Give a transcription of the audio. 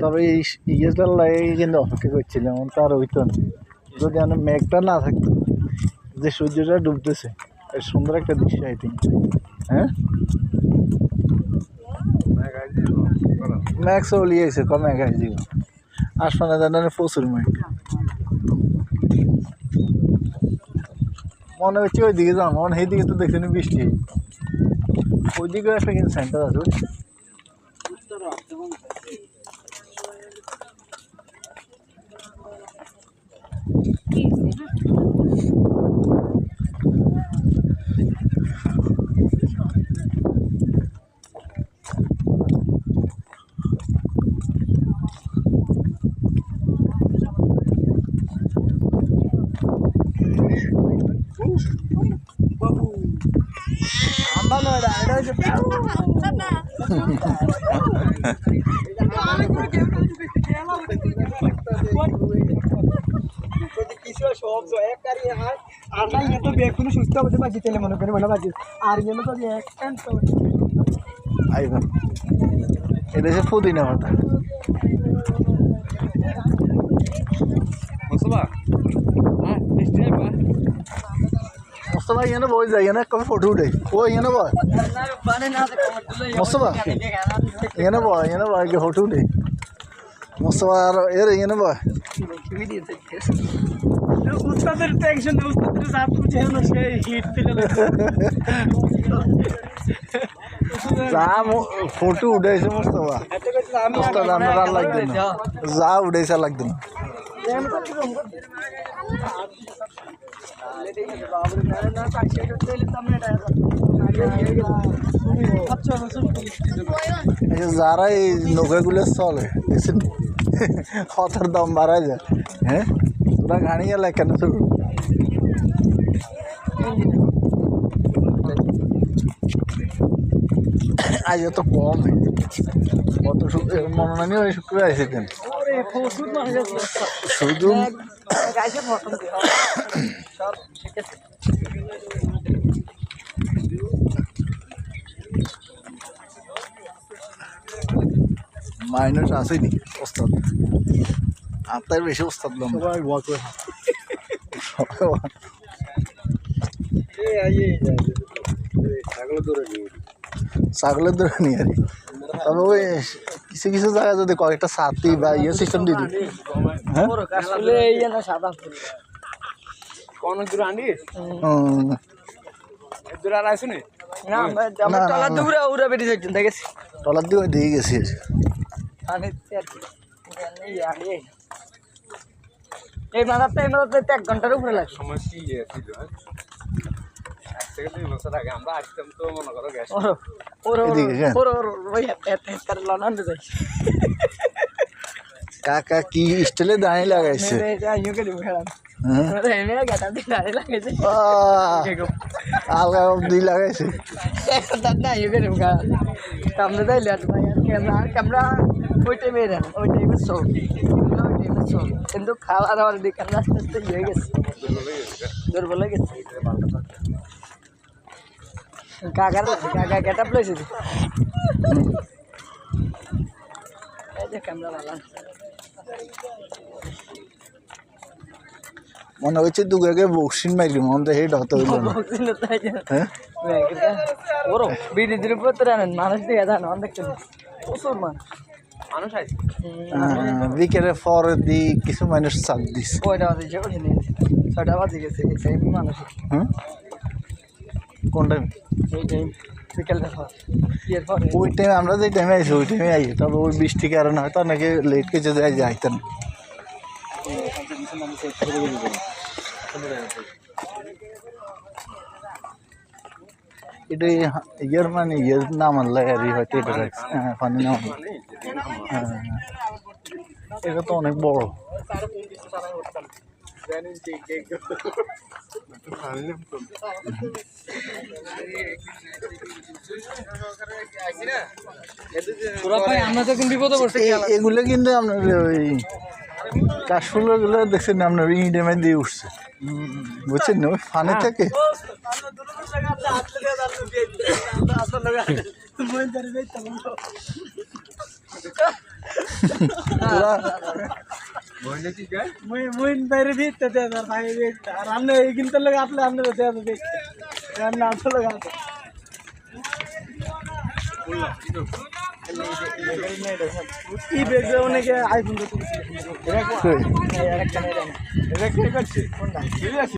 তবে এই ইয়েটার লাগে কিন্তু অপেক্ষা করছিলাম আমার তার হইতো যদি আমার মেঘটা না থাকতো, যে সূর্যটা ডুবতেছে সুন্দর একটা দৃশ্য আই হ্যাঁ? ম্যাক্স লিয়েছে কম আই দিব আসমানে জানানে প্রচুর মেঘ। মনে হচ্ছে ওইদিকে দিকে যাও, মনে সেই দিকে তো দেখছি বৃষ্টি। ওইদিকে একটা কিন্তু সেন্টার আছে সুস্থ হতে পারছি তেলে মনে করে মনে পারছি আর গেলে তো আইবা এটা হচ্ছে পুদিনা পাতা মোস্তফা এখানে বই যায় এখানে কবে ফটো উঠে। ও এখানে বয়। মোস্তফা? এখানে বয় এখানে বয় ফটো উঠে। মোস্তফা আর এর এখানে বয়। উস্তাদের টেনশন উস্তাদের জাত বুঝে সে হিট দিলে যা ফটো উঠাইছে মোস্তফা। মোস্তফা আমরা আর লাগবে না। যা উঠাইছে লাগবে না। যারা এই নৌকাগুলো চলে দেখছেন? দাম বাড়ায় যায়। হ্যাঁ? তোরা গাড়ি গেলে কেন শুরু আজ এত কম। কত শুক্র মনে ওই শুক্রবার আছে কেন শুধু মাইনাস আসেনি ওস্তাদ। আপনার বেশি ওস্তাদ লম সবাই ওয়াক ছাগলের দৌড়ে নিয়ে। তবে ওই কিছু কিছু জায়গায় যদি কয়েকটা ছাতি বা ইয়ে সিস্টেম দিয়ে দিই। হ্যাঁ? দিয়ে দিয়ে গেছি। এই মাথাতে এক ঘণ্টার উপরে লাগে সময় কি থেকে দুই বছর আগে আমরা আসতাম তো মনে করো গ্যাস ওর ওর ওর এদিকে কেন? ওর ওর ওই এত তার লনান দে যাই। কাকা কি স্টাইলে দাঁড়িয়ে লাগাইছে? মেরে যাই ইউ করে খেলাম হ্যাঁ? মেরে মেরে গাটা দিয়ে দাঁড়িয়ে লাগাইছে। আহ, আলগা অব্দি লাগাইছে। তার না ইউ করে খেলাম সামনে যাই লেট ভাই ক্যামেরা ক্যামেরা ওই টাইমে রেন ওই টাইমে শো ওই টাইমে শো কিন্তু খাওয়া দাওয়ার দিকে আমরা আস্তে আস্তে ইয়ে হয়ে গেছে। দুর্বল হয়ে গেছে। কাকার কাকা গেট আপ লইছে। এই যে ক্যামেরা ভালো মনে হচ্ছে দুগাকে বক্সিং মাইলি মন তো হেড হতে হ্যাঁ? ওরো বিড়ি মানুষ দিয়ে দেন অনেক প্রচুর মানুষ। পরে দি কিছু মানুষ চাপ দিস কয়টা বাজে যে ছয়টা বাজে গেছে মানুষ হ্যাঁ? কোন টাইম এই টাইম বিকেলটা পর ওই টাইমে আমরা যে টাইমে আইছি ওই টাইমে আইছি। তবে ওই বৃষ্টির কারণে হয়তো অনেকে লেট কিছু যায় যাইতেন। এটা ইয়ার মানে ইয়ের নাম আনলে আর কি হয়তো এটা হ্যাঁ পানি নাম হ্যাঁ হ্যাঁ। এটা তো অনেক বড়। এগুলো কিন্তু আপনার ওই কাশফুলগুলো দেখছেন আপনার ইডেমে দিয়ে উঠছে। বুঝছেন না? ওই ফানে থেকে। পুরা মুইন বাইরে ভিততে দে আর ভাই আর আমনে এগিন তো লাগা আপনি আমনে দে দে রান্না তো লাগা কি বেজে অনেকে আইফোন তো কই? এটা কে করছে কোনটা